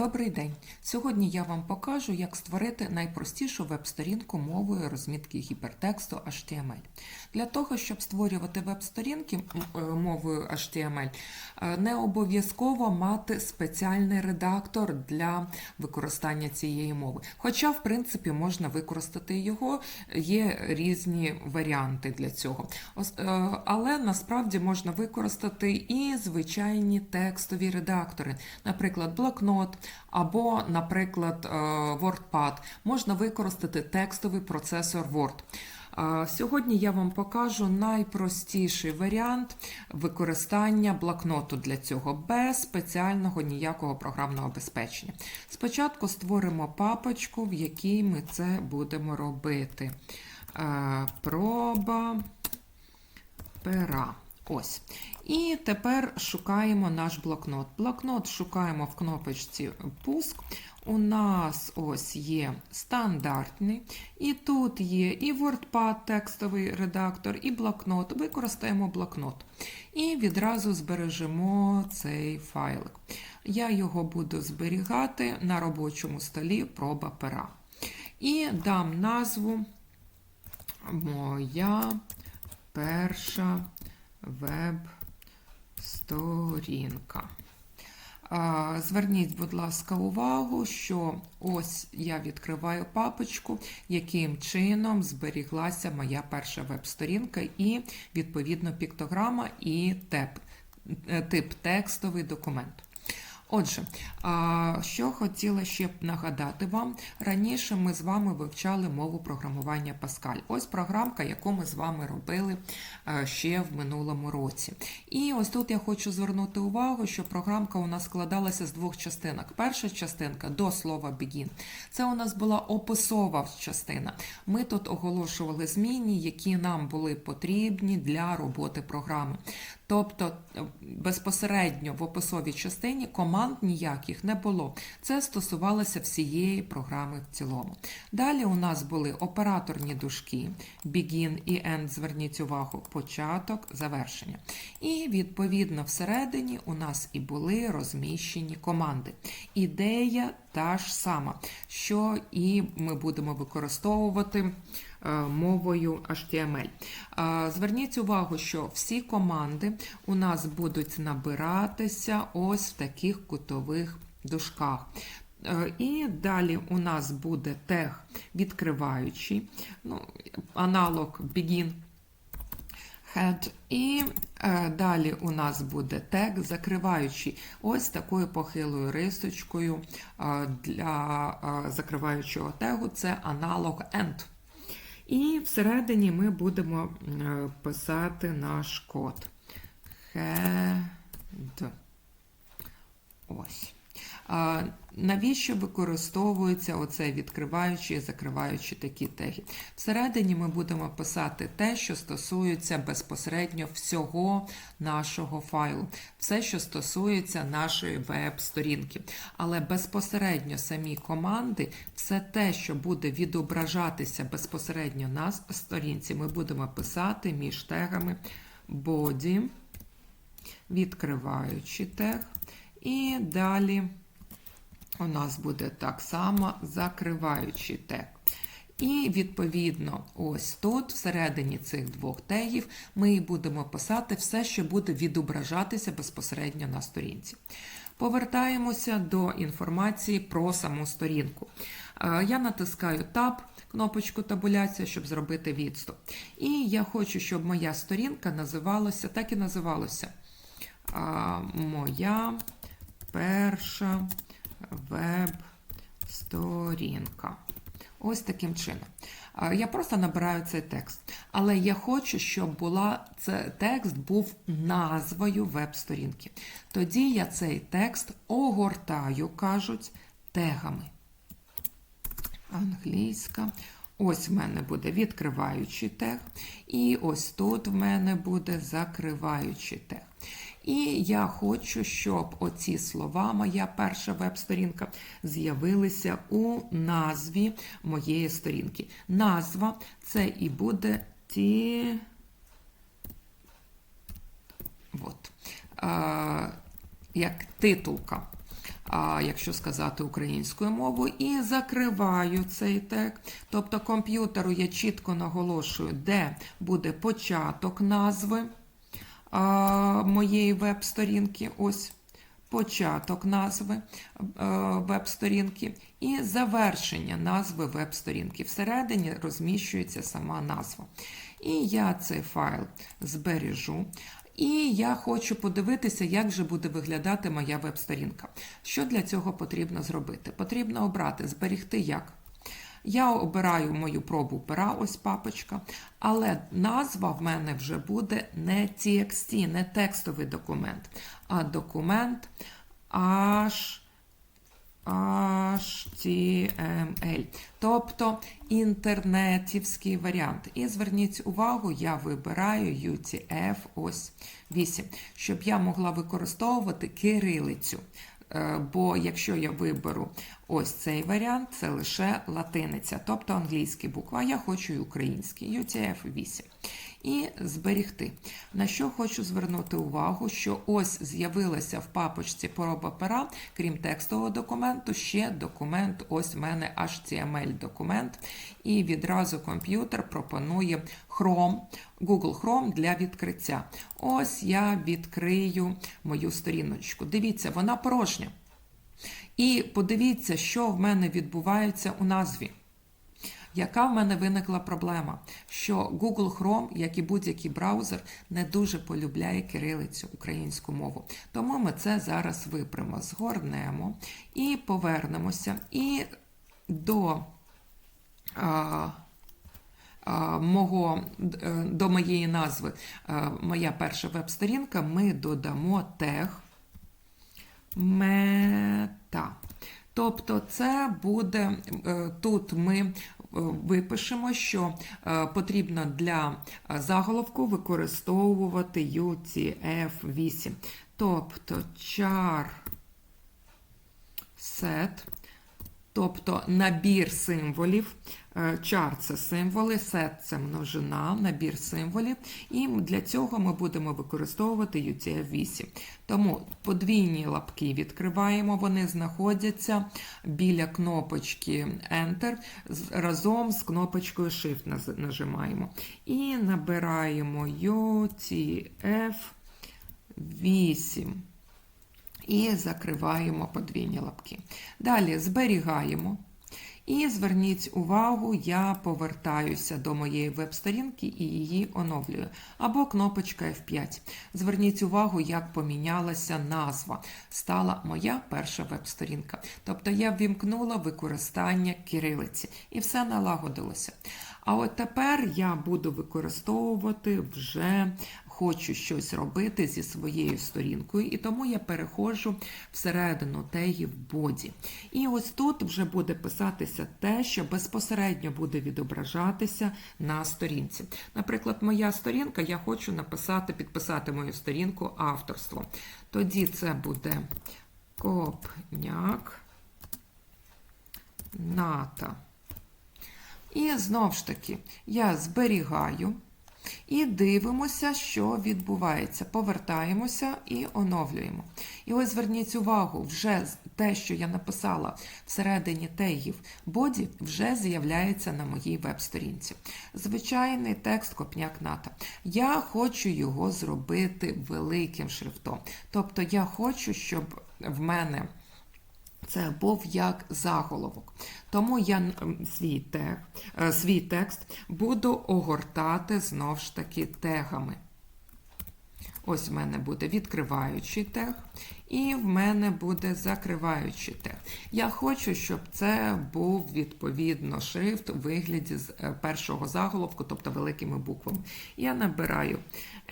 Добрий день! Сьогодні я вам покажу, як створити найпростішу веб-сторінку мовою розмітки гіпертексту HTML. Для того, щоб створювати веб-сторінки е, мовою HTML, е, не обов'язково мати спеціальний редактор для використання цієї мови. Хоча, в принципі, можна використати його, є різні варіанти для цього. Е, Але насправді можна використати і звичайні текстові редактори, наприклад, блокнот або, наприклад, е, WordPad. Можна використати текстовий процесор Word. Е, Сьогодні я вам покажу найпростіший варіант використання блокноту для цього без спеціального ніякого програмного забезпечення. Спочатку створимо папочку, в якій ми це будемо робити. Е, Проба пера. Ось. І тепер шукаємо наш блокнот. Блокнот шукаємо в кнопочці Пуск. У нас ось є стандартний, і тут є і WordPad, текстовий редактор, і блокнот. Використаємо блокнот. І відразу збережемо цей файлик. Я його буду зберігати на робочому столі проба пера. І дам назву Моя перша веб-сторінка. А, Зверніть, будь ласка, увагу, що ось я відкриваю папочку, яким чином зберіглася моя перша веб-сторінка, і відповідно піктограма і тип, е, тип текстовий документ. Отже, що хотіла ще б нагадати вам, раніше ми з вами вивчали мову програмування Pascal. Ось програмка, яку ми з вами робили ще в минулому році. І ось тут я хочу звернути увагу, що програмка у нас складалася з двох частинок. Перша частинка до слова begin. Це у нас була описова частина. Ми тут оголошували зміни, які нам були потрібні для роботи програми. Тобто е, безпосередньо в описовій частині команд ніяких не було. Це стосувалося всієї програми в цілому. Далі у нас були операторні дужки, begin і end, зверніть увагу, початок, завершення. І відповідно всередині у нас і були розміщені команди. Ідея та ж сама, що і ми будемо використовувати мовою HTML. Е, Зверніть увагу, що всі команди у нас будуть набиратися ось в таких кутових дужках. Е, І далі у нас буде тег відкриваючий, ну, аналог begin head. І е, далі у нас буде тег закриваючий ось такою похилою рисочкою е, для е, закриваючого тегу це аналог end. І всередині ми будемо писати наш код. Head. Ось. Навіщо використовується оце відкриваючі і закриваючі такі теги? Всередині ми будемо писати те, що стосується безпосередньо всього нашого файлу, все, що стосується нашої веб-сторінки. Але безпосередньо самі команди, все те, що буде відображатися безпосередньо на сторінці, ми будемо писати між тегами body, відкриваючи тег, і далі у нас буде так само закриваючий тег. І відповідно, ось тут, всередині цих двох тегів, ми будемо писати все, що буде відображатися безпосередньо на сторінці. Повертаємося до інформації про саму сторінку. Е, Я натискаю Tab, кнопочку табуляція, щоб зробити відступ. І я хочу, щоб моя сторінка називалася, так і називалася. Моя перша веб-сторінка. Ось таким чином. Я просто набираю цей текст. Але я хочу, щоб була, це, текст був назвою веб-сторінки. Тоді я цей текст огортаю, кажуть, тегами. Англійська. Ось в мене буде відкриваючий тег, і ось тут в мене буде закриваючий тег. І я хочу, щоб оці слова, моя перша веб-сторінка, з'явилися у назві моєї сторінки. Назва це і буде ті. От. А, як титулка. а, якщо сказати українською мовою, і закриваю цей тег. Тобто комп'ютеру я чітко наголошую, де буде початок назви моєї веб-сторінки. Ось початок назви е, веб-сторінки і завершення назви веб-сторінки. Всередині розміщується сама назва. І я цей файл збережу. І я хочу подивитися, як же буде виглядати моя веб-сторінка. Що для цього потрібно зробити? Потрібно обрати зберегти як. Я обираю мою пробу пера, ось папочка, але назва в мене вже буде не TXT, не текстовий документ, а документ HTML, тобто інтернетівський варіант. І зверніть увагу, я вибираю UTF ось 8, щоб я могла використовувати кирилицю. Е, Бо якщо я виберу ось цей варіант, це лише латиниця, тобто англійські буква. я хочу і український, UTF-8. І зберігти. На що хочу звернути увагу, що ось з'явилася в папочці пороба пера, крім текстового документу, ще документ, ось в мене HTML-документ, і відразу комп'ютер пропонує Chrome, Google Chrome для відкриття. Ось я відкрию мою сторіночку. Дивіться, вона порожня. І подивіться, що в мене відбувається у назві. Яка в мене виникла проблема? Що Google Chrome, як і будь-який браузер, не дуже полюбляє кирилицю українську мову. Тому ми це зараз випрямо, згорнемо і повернемося. І до а, мого, е, до моєї назви, моя перша веб-сторінка, ми додамо тег мета. Тобто, це буде е, тут ми е, випишемо, що е, потрібно для заголовку використовувати UTF-8. Тобто char set, тобто набір символів. Char – це символи, set – це множина, набір символів. І для цього ми будемо використовувати UTF-8. Тому подвійні лапки відкриваємо, вони знаходяться біля кнопочки Enter разом з кнопочкою Shift нажимаємо. І набираємо UTF-8. І закриваємо подвійні лапки. Далі зберігаємо. І зверніть увагу, я повертаюся до моєї веб-сторінки і її оновлюю. Або кнопочка F5. Зверніть увагу, як помінялася назва. Стала моя перша веб-сторінка. Тобто я ввімкнула використання кирилиці і все налагодилося. А от тепер я буду використовувати вже хочу щось робити зі своєю сторінкою, і тому я переходжу всередину тегів боді. І ось тут вже буде писатися те, що безпосередньо буде відображатися на сторінці. Наприклад, моя сторінка, я хочу написати, підписати мою сторінку авторство. Тоді це буде копняк ната. І знову ж таки, я зберігаю. І дивимося, що відбувається. Повертаємося і оновлюємо. І ось зверніть увагу, вже те, що я написала всередині тегів боді, вже з'являється на моїй веб-сторінці. Звичайний текст копняк ната. Я хочу його зробити великим шрифтом. Тобто я хочу, щоб в мене. Це був як заголовок. Тому я свій, тег, свій текст буду огортати знов ж таки тегами. Ось в мене буде відкриваючий тег, і в мене буде закриваючий тег. Я хочу, щоб це був відповідно шрифт у вигляді з першого заголовку, тобто великими буквами. Я набираю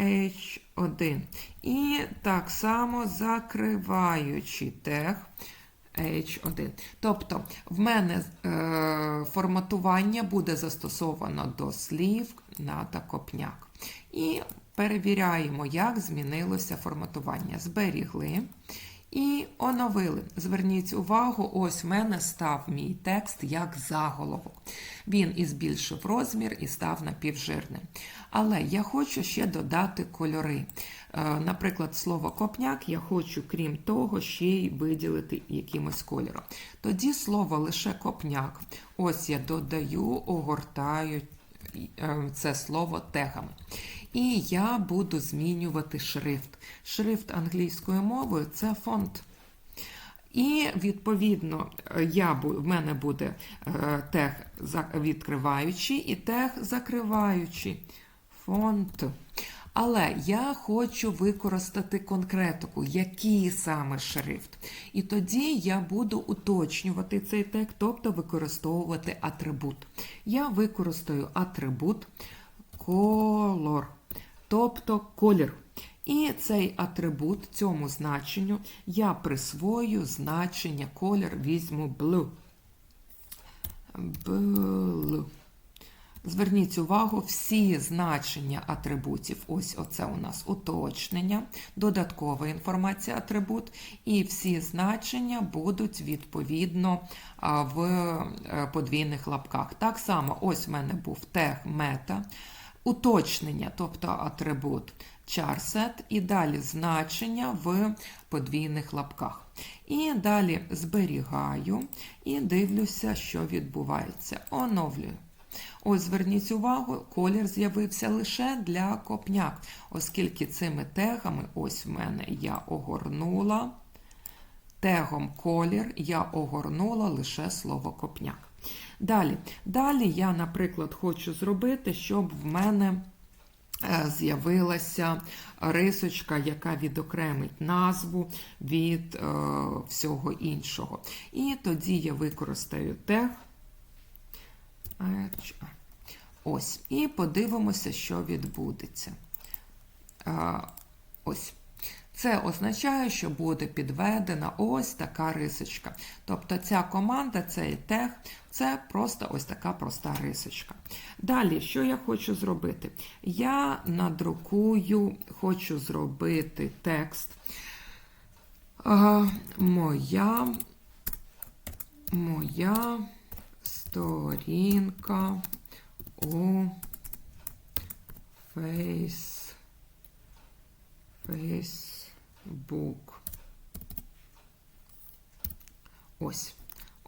H1. І так само закриваючий тег. H1. Тобто в мене е, форматування буде застосовано до слів ната копняк. І перевіряємо, як змінилося форматування. Зберігли. І оновили. Зверніть увагу, ось в мене став мій текст як заголовок. Він і збільшив розмір і став напівжирним. Але я хочу ще додати кольори. Е, Наприклад, слово копняк я хочу, крім того, ще й виділити якимось кольором. Тоді слово лише копняк. Ось я додаю, огортаю е, це слово тегами. І я буду змінювати шрифт. Шрифт англійською мовою це фонт. І відповідно я, в мене буде е, тег відкриваючий і тег закриваючий. Фонт. Але я хочу використати конкретику, який саме шрифт. І тоді я буду уточнювати цей тег, тобто використовувати атрибут. Я використаю атрибут color, тобто колір. І цей атрибут цьому значенню я присвою значення колір, візьму blue. Blue. Зверніть увагу, всі значення атрибутів, ось оце у нас уточнення, додаткова інформація атрибут, і всі значення будуть відповідно в е, подвійних лапках. Так само, ось в мене був тег мета, уточнення, тобто атрибут charset, і далі значення в подвійних лапках. І далі зберігаю і дивлюся, що відбувається. Оновлюю. Ось зверніть увагу, колір з'явився лише для копняк, оскільки цими тегами, ось в мене я огорнула, тегом колір я огорнула лише слово копняк. Далі, далі я, наприклад, хочу зробити, щоб в мене е, з'явилася рисочка, яка відокремить назву від е, всього іншого. І тоді я використаю тег. Ось. І подивимося, що відбудеться. А, Ось. Це означає, що буде підведена ось така рисочка. Тобто ця команда, цей тег, це просто ось така проста рисочка. Далі, що я хочу зробити? Я надрукую, хочу зробити текст. Моя, моя сторінка у фейс, Фейсбук. Ось.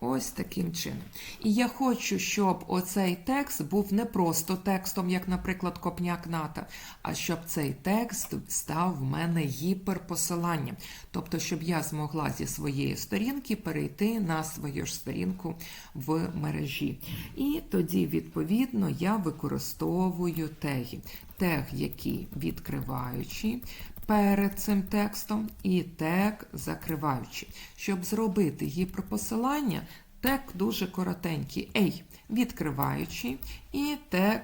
Ось таким чином. І я хочу, щоб оцей текст був не просто текстом, як, наприклад, копняк ната, а щоб цей текст став в мене гіперпосиланням. Тобто, щоб я змогла зі своєї сторінки перейти на свою ж сторінку в мережі. І тоді, відповідно, я використовую теги. Тег, який відкриваючий, перед цим текстом і тег закриваючий. Щоб зробити гіперпосилання, тег дуже коротенький. Ей, відкриваючий і тег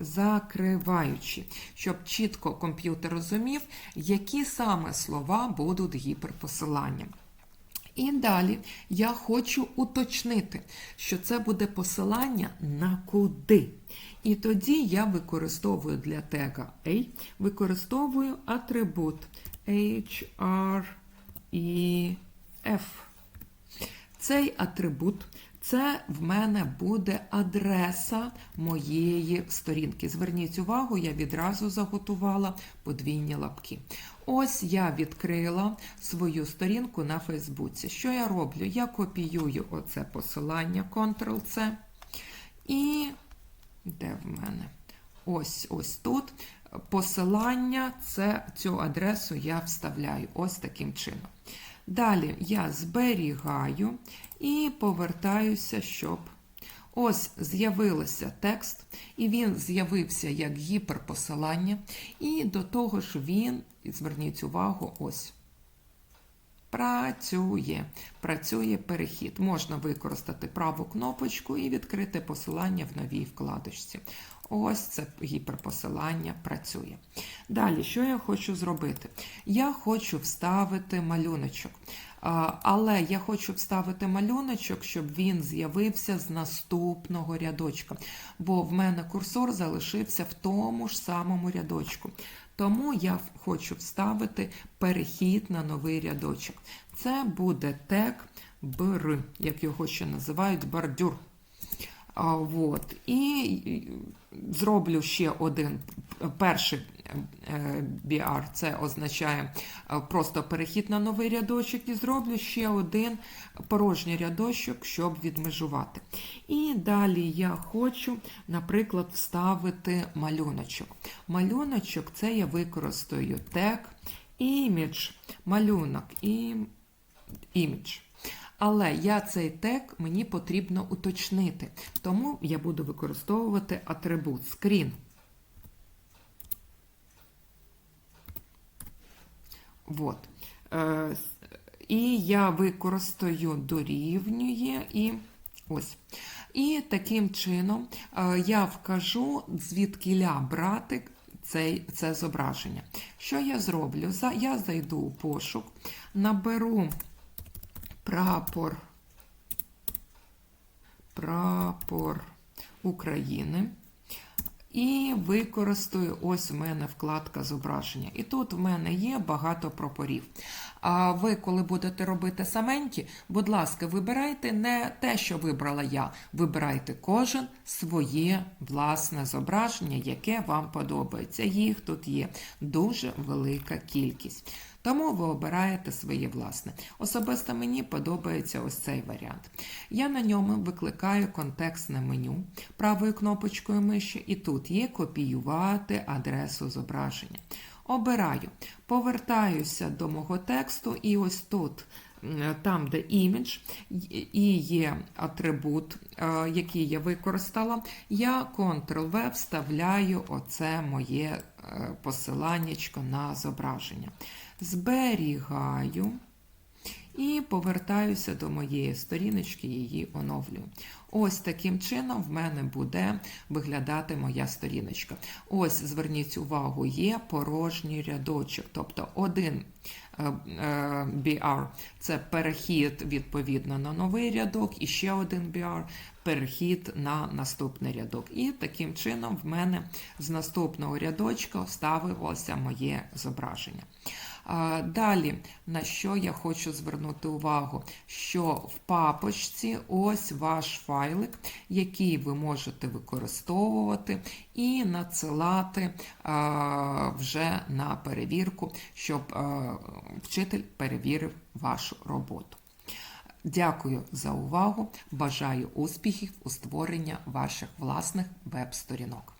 закриваючи, щоб чітко комп'ютер розумів, які саме слова будуть гіперпосиланням. І далі я хочу уточнити, що це буде посилання на куди. І тоді я використовую для тега A, використовую атрибут HR і F. Цей атрибут це в мене буде адреса моєї сторінки. Зверніть увагу, я відразу заготувала подвійні лапки. Ось я відкрила свою сторінку на Фейсбуці. Що я роблю? Я копіюю оце посилання Ctrl-C. І де в мене? Ось ось тут. Посилання, це цю адресу я вставляю ось таким чином. Далі я зберігаю і повертаюся, щоб ось з'явився текст, і він з'явився як гіперпосилання. І до того ж він, зверніть увагу, ось. Працює, працює перехід. Можна використати праву кнопочку і відкрити посилання в новій вкладочці. Ось це гіперпосилання працює. Далі, що я хочу зробити? Я хочу вставити малюночок. Але я хочу вставити малюночок, щоб він з'явився з наступного рядочка. Бо в мене курсор залишився в тому ж самому рядочку. Тому я хочу вставити перехід на новий рядочок. Це буде тег бр, як його ще називають, бордюр. А, от. І зроблю ще один перший BR, це означає е, просто перехід на новий рядочок, і зроблю ще один порожній рядочок, щоб відмежувати. І далі я хочу, наприклад, вставити малюночок. Малюночок це я використаю тег image, малюнок і image. Але я цей тег мені потрібно уточнити, тому я буду використовувати атрибут screen. Вот. Е, І я використаю дорівнює і ось. І таким чином е, я вкажу, звідкиля брати цей, це зображення. Що я зроблю? Я зайду у пошук, наберу прапор, прапор України. І використаю ось в мене вкладка зображення. І тут в мене є багато прапорів. А ви, коли будете робити саменькі, будь ласка, вибирайте не те, що вибрала я. Вибирайте кожен своє власне зображення, яке вам подобається. Їх тут є дуже велика кількість. Тому ви обираєте своє власне. Особисто мені подобається ось цей варіант. Я на ньому викликаю контекстне меню правою кнопочкою миші, і тут є копіювати адресу зображення. Обираю, повертаюся до мого тексту, і ось тут. М, Там, де імідж, і є атрибут, е, який я використала, я Ctrl-V вставляю оце моє посилання посиланнячко на зображення. Зберігаю і повертаюся до моєї сторіночки, її оновлюю. Ось таким чином в мене буде виглядати моя сторіночка. Ось, зверніть увагу, є порожній рядочок, тобто один е, е, BR це перехід відповідно на новий рядок, і ще один BR перехід на наступний рядок. І таким чином в мене з наступного рядочка вставилося моє зображення. Далі, на що я хочу звернути увагу, що в папочці ось ваш файлик, який ви можете використовувати і надсилати вже на перевірку, щоб вчитель перевірив вашу роботу. Дякую за увагу. Бажаю успіхів у створенні ваших власних веб-сторінок.